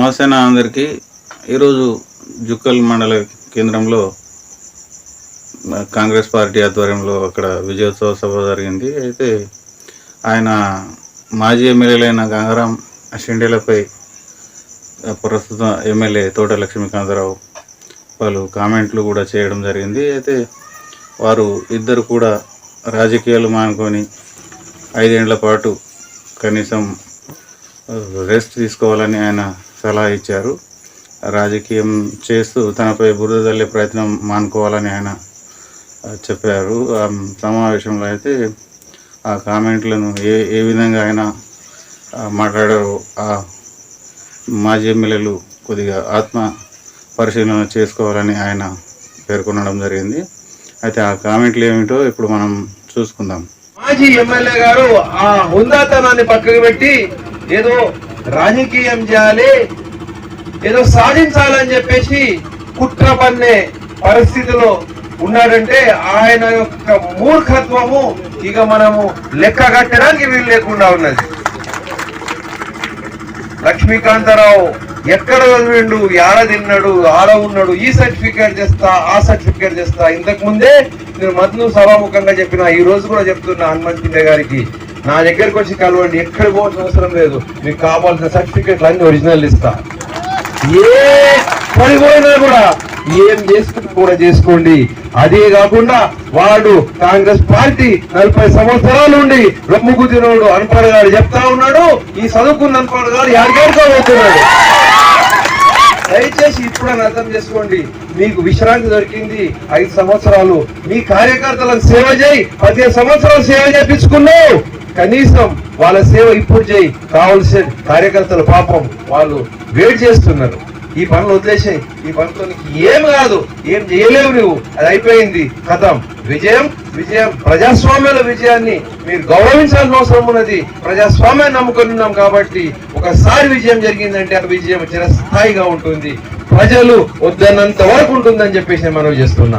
నమస్తే నా అందరికీ ఈరోజు జుక్కల్ మండల కేంద్రంలో కాంగ్రెస్ పార్టీ ఆధ్వర్యంలో అక్కడ విజయోత్సవ సభ జరిగింది. అయితే ఆయన మాజీ ఎమ్మెల్యేలైన గంగారాం షిండేలపై ప్రస్తుతం ప్రస్తుత ఎమ్మెల్యే తోట లక్ష్మీకాంతరావు వాళ్ళు కామెంట్లు కూడా చేయడం జరిగింది. అయితే వారు ఇద్దరు కూడా రాజకీయాలు మానుకొని ఐదేండ్ల పాటు కనీసం రెస్ట్ తీసుకోవాలని ఆయన సలహా ఇచ్చారు. రాజకీయం చేస్తూ తనపై బురద తల్లే ప్రయత్నం మానుకోవాలని ఆయన చెప్పారు. ఆ సమావేశంలో అయితే ఆ కామెంట్లను ఏ ఏ విధంగా ఆయన మాట్లాడారో ఆ మాజీ ఎమ్మెల్యేలు కొద్దిగా ఆత్మ పరిశీలన చేసుకోవాలని ఆయన పేర్కొనడం జరిగింది. అయితే ఆ కామెంట్లు ఏమిటో ఇప్పుడు మనం చూసుకుందాం. మాజీ ఎమ్మెల్యే గారు ఆ హుందాతనాన్ని పక్కకు పెట్టి ఏదో రాజకీయం చేయాలి ఏదో సాధించాలని చెప్పేసి కుట్ర పన్నే పరిస్థితిలో ఉన్నాడంటే ఆయన యొక్క మూర్ఖత్వము ఇక మనము లెక్క కట్టడానికి వీలు లేకుండా ఉన్నది. లక్ష్మీకాంతారావు ఎక్కడ చదివిండు ఆడ తిన్నాడు? ఆడ ఉన్నాడు? ఈ సర్టిఫికేట్ చేస్తా ఆ సర్టిఫికేట్ చేస్తా ఇంతకు ముందే నేను మధును సభాముఖంగా చెప్పిన ఈ రోజు కూడా చెప్తున్నా హనుమంత్ గారికి. నా దగ్గరకు వచ్చి కలవండి. ఎక్కడ పోవాల్సిన అవసరం లేదు. మీకు కావాల్సిన సర్టిఫికెట్లు అన్ని ఒరిజినల్ ఇస్తా. ఏ పడిపోయినా కూడా ఏం చేసుకుని కూడా చేసుకోండి. అదే కాకుండా వాడు కాంగ్రెస్ పార్టీ నలభై సంవత్సరాలు ఉండి రొమ్ముకు తినోడు గారు చెప్తా ఉన్నాడు. ఈ చదువుకున్న అనపడగాడు ఎక్కడికో పోతున్నాడు దయచేసి ఇప్పుడని అర్థం చేసుకోండి. మీకు విశ్రాంతి దొరికింది. ఐదు సంవత్సరాలు. మీ కార్యకర్తలకు సేవ చేయి. పదిహేను సంవత్సరాలు సేవ చేపించుకున్నావు కనీసం వాళ్ళ సేవ ఇప్పుడు చేయి. కావలసిన కార్యకర్తల పాపం వాళ్ళు వేడి చేస్తున్నారు. ఈ పనులు వదిలేసాయి. ఈ పనితో ఏం కాదు. ఏం చేయలేవు నువ్వు. అది అయిపోయింది. కథం. విజయం విజయం. ప్రజాస్వామ్యాల విజయాన్ని మీరు గౌరవించాల్సిన అవసరం ఉన్నది. ప్రజాస్వామ్యాన్ని నమ్ముకొని ఉన్నాం కాబట్టి ఒకసారి విజయం జరిగిందంటే ఆ విజయం చిరస్థాయిగా ఉంటుంది. ప్రజలు వద్దన్నంత వరకు ఉంటుందని చెప్పేసి మనం మనవి చేస్తున్నా.